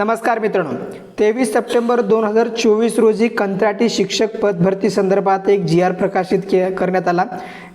नमस्कार मित्रांनो तेवीस सप्टेंबर दोन हजार चोवीस रोजी कंत्राटी शिक्षक पदभरती संदर्भात एक जी आर प्रकाशित के करण्यात आला.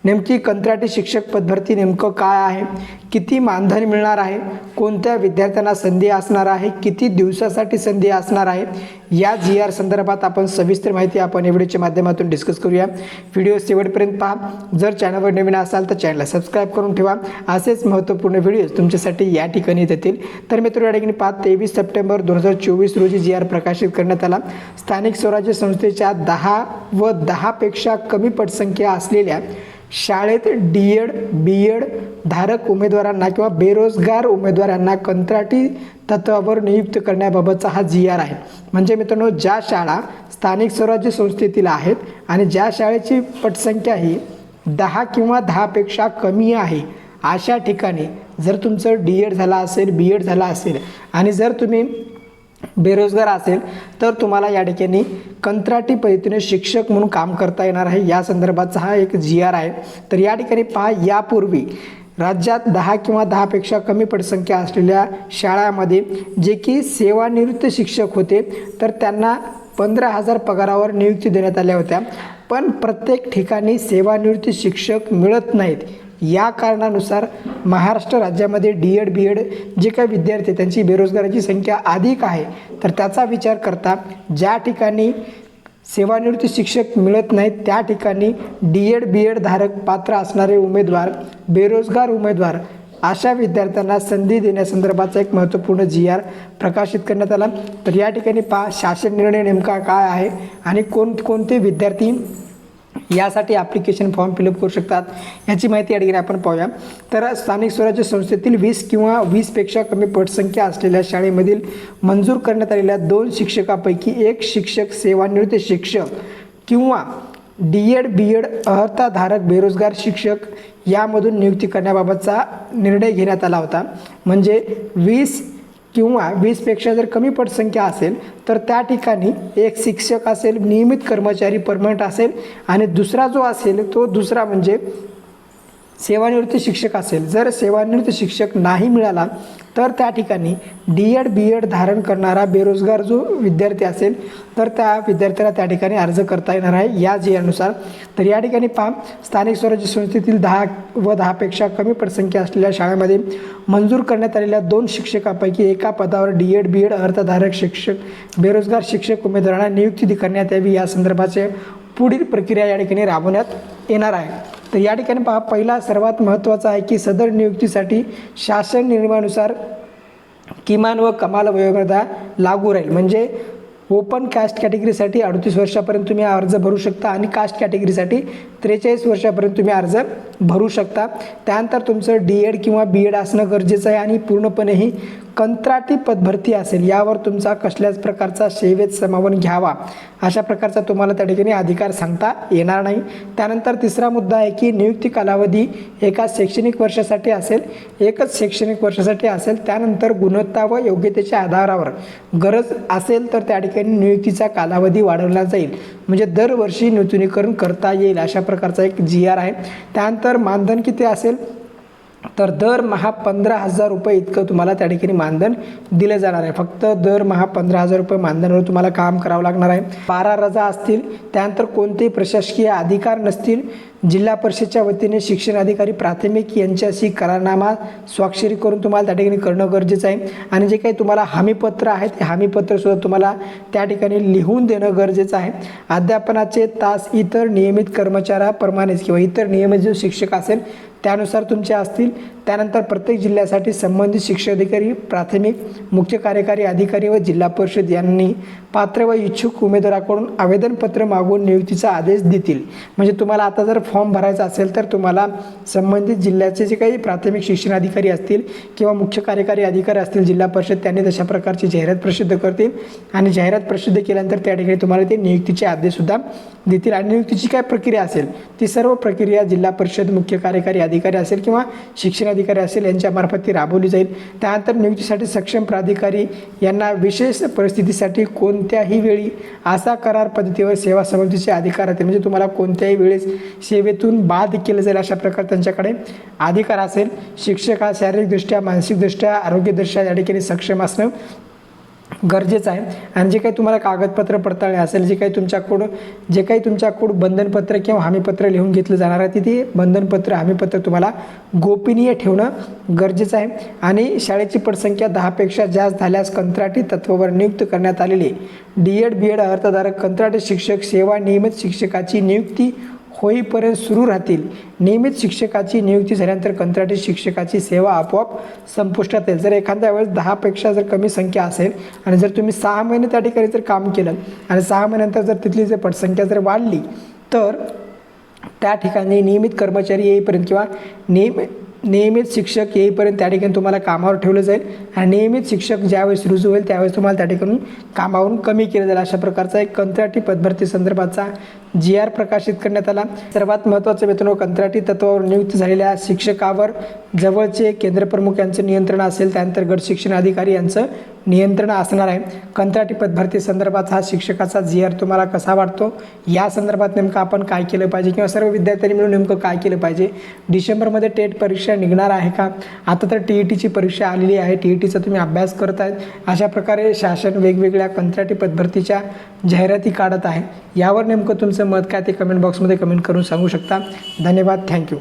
नेमकी कंत्राटी शिक्षक पदभरती नेमकं काय आहे? किती मानधन मिळणार आहे? कोणत्या विद्यार्थ्यांना संधी असणार आहे? किती दिवसासाठी संधी असणार आहे? या जी आर संदर्भात आपण सविस्तर माहिती आपण या व्हिडिओच्या माध्यमातून डिस्कस करूया. व्हिडिओ शेवटपर्यंत पहा. जर चॅनलवर नवीन असाल तर चॅनलला सबस्क्राईब करून ठेवा. असेच महत्त्वपूर्ण व्हिडिओज तुमच्यासाठी या ठिकाणी येतील. तर मित्र या ठिकाणी पाच तेवीस सप्टेंबर दोन हजार चोवीस रोजी जी आर प्रकाशित करण्यात आला. स्थानिक स्वराज्य संस्थेच्या दहा व दहापेक्षा कमी पटसंख्या असलेल्या शाळेत डी एड बी एड धारक उमेदवारांना किंवा बेरोजगार उमेदवारांना कंत्राटी तत्वावर नियुक्त करण्याबाबतचा हा जी आर आहे. म्हणजे मित्रांनो ज्या शाळा स्थानिक स्वराज्य संस्थेतील आहेत आणि ज्या शाळेची पटसंख्या ही दहा किंवा दहापेक्षा कमी आहे अशा ठिकाणी जर तुमचं डी एड झाला असेल बी एड झाला असेल आणि जर तुम्ही बेरोजगार असेल तर तुम्हाला या ठिकाणी कंत्राटी पद्धतीने शिक्षक म्हणून काम करता येणार आहे. या संदर्भाचा हा एक जी आर आहे. तर या ठिकाणी पहा यापूर्वी राज्यात दहा किंवा दहापेक्षा कमी पटसंख्या असलेल्या शाळामध्ये जे की सेवानिवृत्त शिक्षक होते तर त्यांना पंधरा हजार पगारावर नियुक्ती देण्यात आल्या होत्या. पण प्रत्येक ठिकाणी सेवानिवृत्त शिक्षक मिळत नाहीत. या कारणानुसार महाराष्ट्र राज्यामध्ये डी एड बी एड जे काही विद्यार्थी आहेत, त्यांची बेरोजगाराची संख्या अधिक आहे तर त्याचा विचार करता ज्या ठिकाणी सेवानिवृत्ती शिक्षक मिळत नाहीत त्या ठिकाणी डी एड बी एड धारक पात्र असणारे उमेदवार बेरोजगार उमेदवार अशा विद्यार्थ्यांना संधी देण्यासंदर्भाचा एक महत्त्वपूर्ण जी आर प्रकाशित करण्यात आला. तर या ठिकाणी पहा शासन निर्णय नेमका काय आहे आणि कोण कोणते विद्यार्थी यासाठी ॲप्लिकेशन फॉर्म फिलअप करू शकतात. याची माहिती या ठिकाणी आपण पाहूया. तर स्थानिक स्वराज्य संस्थेतील वीस किंवा वीसपेक्षा कमी पटसंख्या असलेल्या शाळेमधील मंजूर करण्यात आलेल्या दोन शिक्षकापैकी एक शिक्षक सेवानिवृत्त शिक्षक किंवा डी एड बी एड अर्हताधारक बेरोजगार शिक्षक यामधून नियुक्ती करण्याबाबतचा निर्णय घेण्यात आला होता. म्हणजे वीस किंवा वीसपेक्षा जर कमी पटसंख्या असेल तर त्या ठिकाणी एक शिक्षक असेल नियमित कर्मचारी परमनंट असेल आणि दुसरा जो असेल तो दुसरा म्हणजे सेवानिवृत्त शिक्षक असेल. जर सेवानिवृत्त शिक्षक नाही मिळाला तर त्या ठिकाणी डी एड बी एड धारण करणारा बेरोजगार जो विद्यार्थी असेल तर त्या विद्यार्थ्याला त्या ठिकाणी अर्ज करता येणार आहे. या जियानुसार तर या ठिकाणी पहा स्थानिक स्वराज्य संस्थेतील दहा व दहापेक्षा कमी पटसंख्या असलेल्या शाळेमध्ये मंजूर करण्यात आलेल्या दोन शिक्षकापैकी एका पदावर डी एड बी एड अर्थधारक शिक्षक बेरोजगार शिक्षक उमेदवारांना नियुक्ती करण्यात यावी. या संदर्भाचे पुढील प्रक्रिया या ठिकाणी राबवण्यात येणार आहे. तर या ठिकाणी पहा पहिला सर्वात महत्त्वाचा आहे की सदर नियुक्तीसाठी शासन निर्मानुसार किमान व कमाल वयोमर्यादा लागू राहील. म्हणजे ओपन कास्ट कॅटेगरीसाठी अडतीस वर्षापर्यंत तुम्ही अर्ज भरू शकता आणि कास्ट कॅटेगरीसाठी त्रेचाळीस वर्षापर्यंत तुम्ही अर्ज भरू शकता. त्यानंतर तुमचं डी एड किंवा बी एड असणं गरजेचं आहे आणि पूर्णपणे ही कंत्राटी पदभरती असेल यावर तुमचा कसल्याच प्रकारचा सेवेत समावन घ्यावा. अशा प्रकारचा तुम्हाला त्या ठिकाणी अधिकार सांगता येणार नाही. त्यानंतर तिसरा मुद्दा आहे की नियुक्ती कालावधी एका शैक्षणिक वर्षासाठी असेल एकच शैक्षणिक वर्षासाठी असेल त्यानंतर गुणवत्ता व योग्यतेच्या आधारावर गरज असेल तर त्या ठिकाणी नियुक्तीचा कालावधी वाढवला जाईल. म्हणजे दरवर्षी नूतनीकरण करता येईल अशा प्रकारचा एक जी आर आहे. त्यानंतर मानधन किती असेल? तर दरमहा पंधरा हजार रुपये इतकं तुम्हाला त्या ठिकाणी मानधन दिलं जाणार आहे. फक्त दरमहा पंधरा हजार रुपये मानधनावर तुम्हाला काम करावं लागणार आहे. बारा रजा असतील त्यानंतर कोणतेही प्रशासकीय अधिकार नसतील जिल्हा परिषदच्या वतीने शिक्षण अधिकारी प्राथमिक यांच्याशी करारनामा स्वाक्षरी करून तुम्हाला त्या ठिकाणी करणं गरजेचं आहे. आणि जे काही तुम्हाला हमीपत्र आहे ते हमीपत्रसुद्धा तुम्हाला त्या ठिकाणी लिहून देणं गरजेचं आहे. अध्यापनाचे तास इतर नियमित कर्मचाऱ्याप्रमाणेच किंवा इतर नियमित जो शिक्षक असेल त्यानुसार तुमचे असतील. त्यानंतर प्रत्येक जिल्ह्यासाठी संबंधित शिक्षणाधिकारी प्राथमिक मुख्य कार्यकारी अधिकारी व जिल्हा परिषद यांनी पात्र व इच्छुक उमेदवाराकडून आवेदनपत्र मागवून नियुक्तीचा आदेश देतील. म्हणजे तुम्हाला आता जर फॉर्म भरायचा असेल तर तुम्हाला संबंधित जिल्ह्याचे जे काही प्राथमिक शिक्षण अधिकारी असतील किंवा मुख्य कार्यकारी अधिकारी असतील जिल्हा परिषद त्यांनी तशा प्रकारची जाहिरात प्रसिद्ध करतील आणि जाहिरात प्रसिद्ध केल्यानंतर त्या ठिकाणी तुम्हाला ते नियुक्तीचे आदेशसुद्धा देतील. आणि नियुक्तीची काय प्रक्रिया असेल? ती सर्व प्रक्रिया जिल्हा परिषद मुख्य कार्यकारी अधिकारी असेल किंवा शिक्षण अधिकारी असेल यांच्यामार्फत ती राबवली जाईल. त्यानंतर नियुक्तीसाठी सक्षम प्राधिकारी यांना विशेष परिस्थितीसाठी कोण कोणत्याही वेळी असा करार पद्धतीवर सेवा समाप्तीचे अधिकार आहेत म्हणजे तुम्हाला कोणत्याही वेळेस सेवेतून बाद केलं जाईल अशा प्रकारे त्यांच्याकडे अधिकार असेल. शिक्षक हा शारीरिकदृष्ट्या मानसिकदृष्ट्या आरोग्यदृष्ट्या या ठिकाणी सक्षम असणं गरजेचं आहे. आणि जे काही तुम्हाला कागदपत्र पडताळणे असेल जे काही तुमच्याकडून जे काही तुमच्याकडून बंधनपत्र किंवा हमीपत्र लिहून घेतलं जाणार आहे तिथे बंधनपत्र हमीपत्र तुम्हाला गोपनीय ठेवणं गरजेचं आहे. आणि शाळेची पटसंख्या दहापेक्षा जास्त झाल्यास कंत्राटी तत्वावर नियुक्त करण्यात आलेले डी एड बी एड अर्थधारक कंत्राटी शिक्षक सेवा नियमित शिक्षकाची नियुक्ती होईपर्यंत सुरू राहतील. नियमित शिक्षकाची नियुक्ती झाल्यानंतर कंत्राटी शिक्षकाची सेवा आपोआप संपुष्टात येईल. जर एखाद्या वेळेस दहापेक्षा जर कमी संख्या असेल आणि जर तुम्ही सहा महिने त्या ठिकाणी जर काम केलं आणि सहा महिन्यानंतर जर तिथली जर पटसंख्या जर वाढली तर त्या ठिकाणी नियमित कर्मचारी येईपर्यंत किंवा नियम नियमित शिक्षक येईपर्यंत त्या ठिकाणी तुम्हाला कामावर ठेवलं जाईल आणि नियमित शिक्षक ज्यावेळेस रुजू होईल त्यावेळेस तुम्हाला त्या ठिकाणी कामावरून कमी केलं जाईल. अशा प्रकारचा एक कंत्राटी पदभरती संदर्भाचा जी आर प्रकाशित करण्यात आला. सर्वात महत्त्वाचं वेतन कंत्राटी तत्वावर नियुक्त झालेल्या शिक्षकावर जवळचे केंद्रप्रमुख यांचं नियंत्रण असेल त्यानंतर गट शिक्षण अधिकारी यांचं नियंत्रण असणार आहे. कंत्राटी पदभरती संदर्भात हा शिक्षकाचा जी आर तुम्हाला कसा वाटतो? या संदर्भात नेमकं आपण काय केलं पाहिजे किंवा सर्व विद्यार्थ्यांनी मिळून नेमकं काय केलं पाहिजे? डिसेंबरमध्ये टेट परीक्षा निघणार आहे का? आता तर टी ई टीची परीक्षा आलेली आहे. टी ई टीचा तुम्ही अभ्यास करत आहेत. अशा प्रकारे शासन वेगवेगळ्या कंत्राटी पदभरतीच्या जाहिराती काढत आहे. यावर नेमकं तुमचं मत काय ते कमेंट बॉक्समध्ये कमेंट करून सांगू शकता. धन्यवाद. थँक्यू